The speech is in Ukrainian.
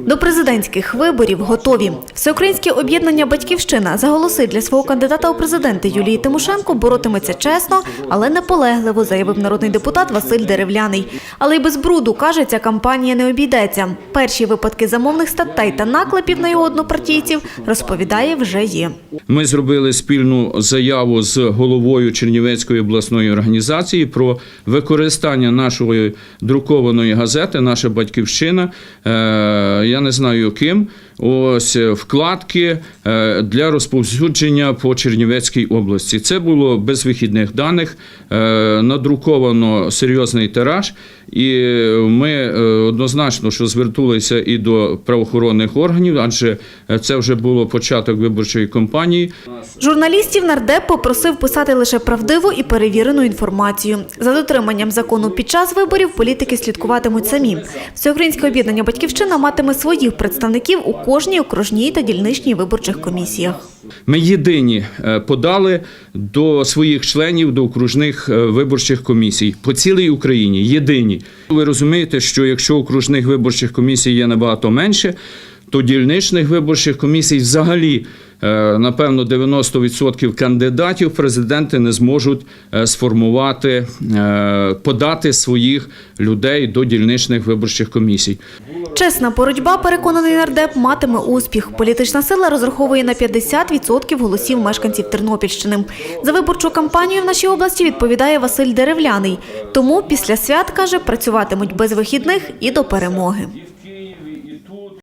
До президентських виборів готові. Всеукраїнське об'єднання Батьківщина за голоси для свого кандидата у президенти Юлії Тимошенко боротиметься чесно, але наполегливо, заявив народний депутат Василь Деревляний. Але й без бруду каже, ця кампанія не обійдеться. Перші випадки замовних статей та наклепів на його однопартійців розповідає вже є. Ми зробили спільну заяву з головою Чернівецької обласної організації про використання нашої друкованої газети, наша батьківщина. Е, Я не знаю ким. Ось е, вкладки е, для розповсюдження по Чернівецькій області. Це було без вихідних даних. е, Надруковано серйозний тираж, і ми однозначно, що звернулися і до правоохоронних органів, адже це вже було початок виборчої кампанії. Журналістів нардеп попросив писати лише правдиву і перевірену інформацію. За дотриманням закону під час виборів політики слідкуватимуть самі. Всеукраїнське об'єднання Батьківщина матиме своїх представників у кожній окружній та дільничній виборчих комісіях. Ми єдині е, подали до своїх членів до окружних е, виборчих комісій по цілій Україні. Єдині. Ви розумієте, що якщо окружних виборчих комісій є набагато менше, то дільничних виборчих комісій взагалі. Е, Напевно, 90% кандидатів президенти не зможуть е, сформувати, е, подати своїх людей до дільничних виборчих комісій. Чесна боротьба, переконаний нардеп, матиме успіх. Політична сила розраховує на 50% голосів мешканців Тернопільщини. За виборчу кампанію в нашій області відповідає Василь Деревляний. Тому після свят, каже, працюватимуть без вихідних і до перемоги.